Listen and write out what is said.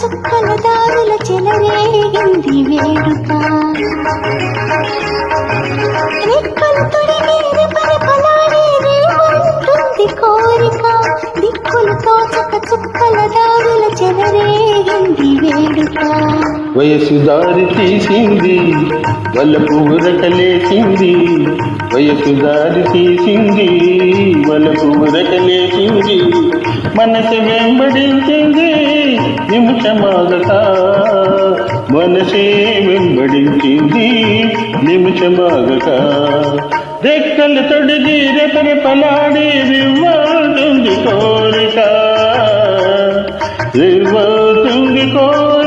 చుక్కల దారుల చెలరేగింది వేడుక రెక్కలు తొడిగి రెపరెపలాడే కోరిక దిక్కులతో తోచక చుక్కల దారుల చెలరేగింది వేడుక వయసు దారి తీసింది వలపు ఉరకలేసింది వయసు దారి తీసింది వలపు ఉరకలేసింది మనసు వెంబడించింది నిమిషమాగత. మనసే వెంబడించింది నిమిషమాగక రెక్కలు తొడిగి రెపరెపలాడి రివ్వాడుతుంది కోరిక. రివ్వాడుతుంది కోరిక